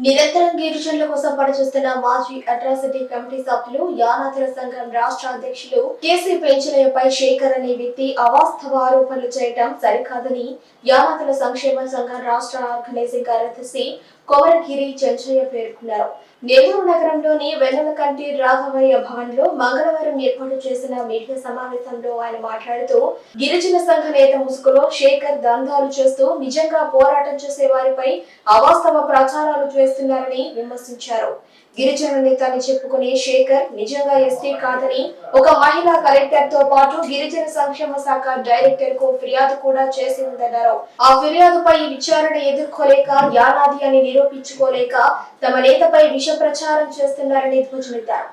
నిరంతరం గిరిజనుల కోసం పనిచేస్తున్న మాజీ అట్రాసిటీ కమిటీ సభ్యులు యానాథుల సంఘం రాష్ట్ర అధ్యక్షులు కేసీ పెంచలయ్యపై శేఖర్ అనే వ్యక్తి అవాస్తవ ఆరోపణలు చేయడం సరికాదని యానాథుల సంక్షేమ సంఘం రాష్ట్ర ఆర్గనైజింగ్ కార్యదర్శి కొమరగిరి చంచయ్య పేర్కొన్నారు. నెల్లూరు నగరంలోని వెన్నెలకంటి రాఘవయ్య భవన్లో మంగళవారం ఏర్పాటు చేసిన మీడియా సమావేశంలో ఆయన మాట్లాడుతూ గిరిజన సంఘ నేత ముసుగులో శేఖర్ దందాలు చేస్తూ నిజంగా పోరాటం చేసే వారిపై అవాస్తవ ప్రచారాలు చేస్తున్నారని విమర్శించారు. గిరిజన నేత అని చెప్పుకునే శేఖర్ నిజంగా ఎస్టీ కాదని ఒక మహిళా కలెక్టర్తో పాటు గిరిజన సంక్షేమ శాఖ డైరెక్టర్కు ఫిర్యాదు కూడా చేసి ఉందన్నారు ఆ ఫిర్యాదుపై విచారణ ఎదుర్కోలేక యానాది అని నిరూపించుకోలేక తమ నేతపై విష ప్రచారం చేస్తున్నారని ధ్వజమెత్తారు.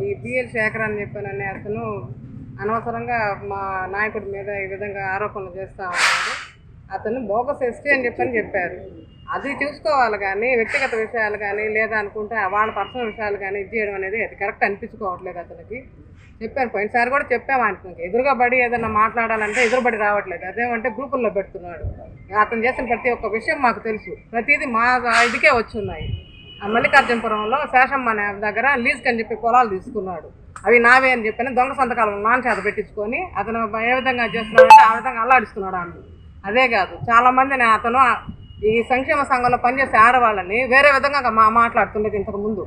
ఈ బిఎల్ శేఖర్ అని చెప్పానని అతను అనవసరంగా మా నాయకుడి మీద ఈ విధంగా ఆరోపణలు చేస్తూ ఉన్నాడు. అతను బోగస్ ఎస్టీ అని చెప్పని చెప్పారు. అది చూసుకోవాలి కానీ వ్యక్తిగత విషయాలు కానీ లేదా అనుకుంటే వాళ్ళ పర్సనల్ విషయాలు కానీ ఇది చేయడం అనేది అది కరెక్ట్ అనిపించుకోవట్లేదు అతనికి. చెప్పాను పోయినసారి కూడా చెప్పాము ఆయనకి ఎదురుగా పడి ఏదైనా మాట్లాడాలంటే ఎదురుబడి రావట్లేదు. అదేమంటే గ్రూపుల్లో పెడుతున్నాడు. అతను చేసిన ప్రతి ఒక్క విషయం మాకు తెలుసు. ప్రతిదీ మా ఇదికే వచ్చి ఉన్నాయి ఆ మల్లికార్జునపురంలో శేషమ్మ దగ్గర లీజ్కి అని చెప్పి పొలాలు తీసుకున్నాడు. అవి నావే అని చెప్పిన దొంగ సంతకాలం నాన్న చేత పెట్టించుకొని అతను ఏ విధంగా చేస్తున్నాడంటే ఆ విధంగా అల్లాడిస్తున్నాడు ఆమె. అదే కాదు చాలామందిని అతను ఈ సంక్షేమ సంఘంలో పనిచేసే ఆడవాళ్ళని వేరే విధంగా మా మాట్లాడుతుండేది ఇంతకు ముందు.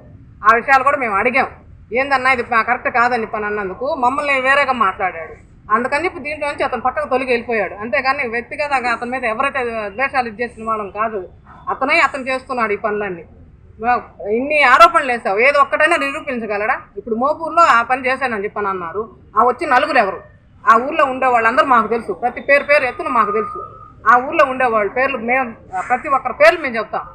ఆ విషయాలు కూడా మేము అడిగాం. ఏందన్నా ఇది కరెక్ట్ కాదని పని అన్నందుకు మమ్మల్ని వేరేగా మాట్లాడాడు. అందుకని చెప్పి దీంట్లో నుంచి అతను పక్కకు తొలగి వెళ్ళిపోయాడు. అంతేగాని వ్యక్తిగతంగా అతని మీద ఎవరైతే ద్వేషాలు ఇది చేసిన వాళ్ళం కాదు అతనే అతను చేస్తున్నాడు ఈ పనులన్నీ. ఇన్ని ఆరోపణలు వేసావు. ఏదో ఒక్కటైనా నిరూపించగలడా? ఇప్పుడు మోపూర్లో ఆ పని చేశానని చెప్పని అన్నారు ఆ వచ్చి నలుగురు ఎవరు? ఆ ఊర్లో ఉండే వాళ్ళందరూ మాకు తెలుసు. ప్రతి పేరు పేరు ఎత్తున మాకు తెలుసు. ఆ ఊర్లో ఉండేవాళ్ళు పేర్లు మేము ప్రతి ఒక్కరి పేర్లు మేము చెప్తాం.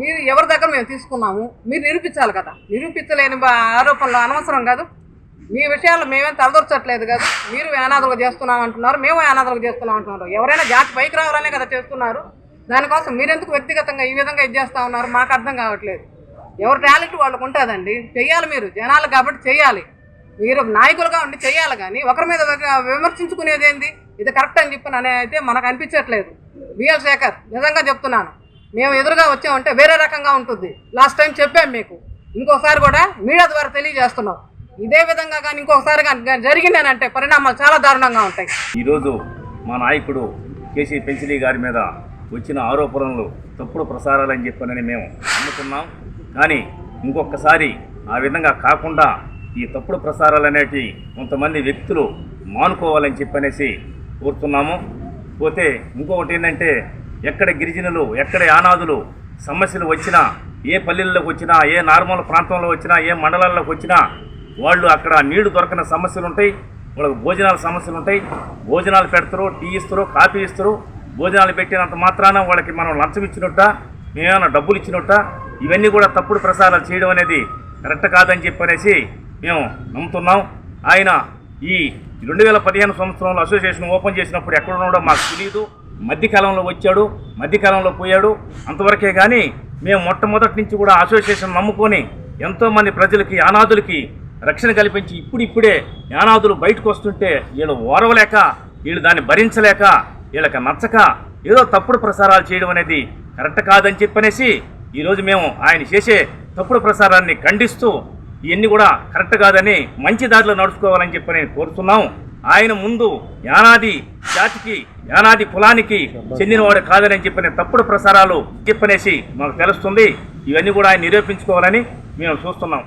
మీరు ఎవరి దగ్గర మేము తీసుకున్నాము మీరు నిరూపించాలి కదా. నిరూపించలేని ఆరోపణలు అనవసరం కాదు. మీ విషయాల్లో మేమేం తలదొరచట్లేదు కదా. మీరు అనాథలుగా చేస్తున్నాం అంటున్నారు మేము అనాథలుగా చేస్తున్నాం అంటున్నారు ఎవరైనా జాతి పైకి రావాలనే కదా చేస్తున్నారు. దానికోసం మీరెందుకు వ్యక్తిగతంగా ఈ విధంగా ఇది చేస్తూ ఉన్నారు? మాకు అర్థం కావట్లేదు. ఎవరి టాలెంట్ వాళ్ళకు ఉంటుందండి. చెయ్యాలి మీరు. జనాలు కాబట్టి చెయ్యాలి. మీరు నాయకులుగా ఉండి చెయ్యాలి కానీ ఒకరి మీద విమర్శించుకునేది ఏంది? ఇది కరెక్ట్ అని చెప్పి నన్ను అయితే మనకు అనిపించట్లేదు. బిఎల్ శేఖర్ నిజంగా చెప్తున్నాను. మేము ఎదురుగా వచ్చామంటే వేరే రకంగా ఉంటుంది. లాస్ట్ టైం చెప్పాం మీకు. ఇంకోసారి కూడా మీడియా ద్వారా తెలియజేస్తున్నాం. ఇదే విధంగా కానీ ఇంకొకసారి కానీ జరిగిందేనంటే పరిణామాలు చాలా దారుణంగా ఉంటాయి. ఈరోజు మా నాయకుడు కేసీ పెన్సిలీ గారి మీద వచ్చిన ఆరోపణలు తప్పుడు ప్రసారాలని చెప్పనని మేము నమ్ముతున్నాం. కానీ ఇంకొకసారి ఆ విధంగా కాకుండా ఈ తప్పుడు ప్రసారాలు అనేటి కొంతమంది వ్యక్తులు మానుకోవాలని చెప్పనేసి కోరుతున్నాము. పోతే ఇంకొకటి ఏంటంటే ఎక్కడ గిరిజనులు ఎక్కడ యానాదులు సమస్యలు వచ్చినా ఏ పల్లెల్లోకి వచ్చినా ఏ నార్మల్ ప్రాంతంలో వచ్చినా ఏ మండలాల్లోకి వచ్చినా వాళ్ళు అక్కడ నీళ్ళు దొరకని సమస్యలు ఉంటాయి వాళ్ళకి భోజనాల సమస్యలు ఉంటాయి భోజనాలు పెడతారు టీ ఇస్తారు కాఫీ ఇస్తారు. భోజనాలు పెట్టినంత మాత్రాన వాళ్ళకి మనం లంచం ఇచ్చినట్ట మేమేమైనా డబ్బులు ఇచ్చినట్ట ఇవన్నీ కూడా తప్పుడు ప్రసారాలు చేయడం అనేది కరెక్ట్ కాదని చెప్పనేసి మేము నమ్ముతున్నాం. ఆయన ఈ రెండు వేల పదిహేను సంవత్సరంలో అసోసియేషన్ ఓపెన్ చేసినప్పుడు ఎక్కడ ఉన్నాడో మాకు తెలియదు మధ్యకాలంలో వచ్చాడు మధ్యకాలంలో పోయాడు. అంతవరకే కానీ మేము మొట్టమొదటి నుంచి కూడా అసోసియేషన్ నమ్ముకొని ఎంతోమంది ప్రజలకి అనాథులకి రక్షణ కల్పించి ఇప్పుడిప్పుడే యానాదులు బయటకు వస్తుంటే వీళ్ళు ఓరవలేక వీళ్ళు దాన్ని భరించలేక వీళ్ళకి నచ్చక ఏదో తప్పుడు ప్రసారాలు చేయడం అనేది కరెక్ట్ కాదని చెప్పనేసి ఈరోజు మేము ఆయన చేసే తప్పుడు ప్రసారాన్ని ఖండిస్తూ ఇవన్నీ కూడా కరెక్ట్ కాదని మంచి దారిలో నడుచుకోవాలని చెప్పి నేను కోరుతున్నాం. ఆయన ముందు యానాది జాతికి యానాది కులానికి చెందినవాడు కాదని చెప్పిన తప్పుడు ప్రసారాలు చెప్పనేసి మాకు తెలుస్తుంది. ఇవన్నీ కూడా ఆయన నిరూపించుకోవాలని మేము చూస్తున్నాం.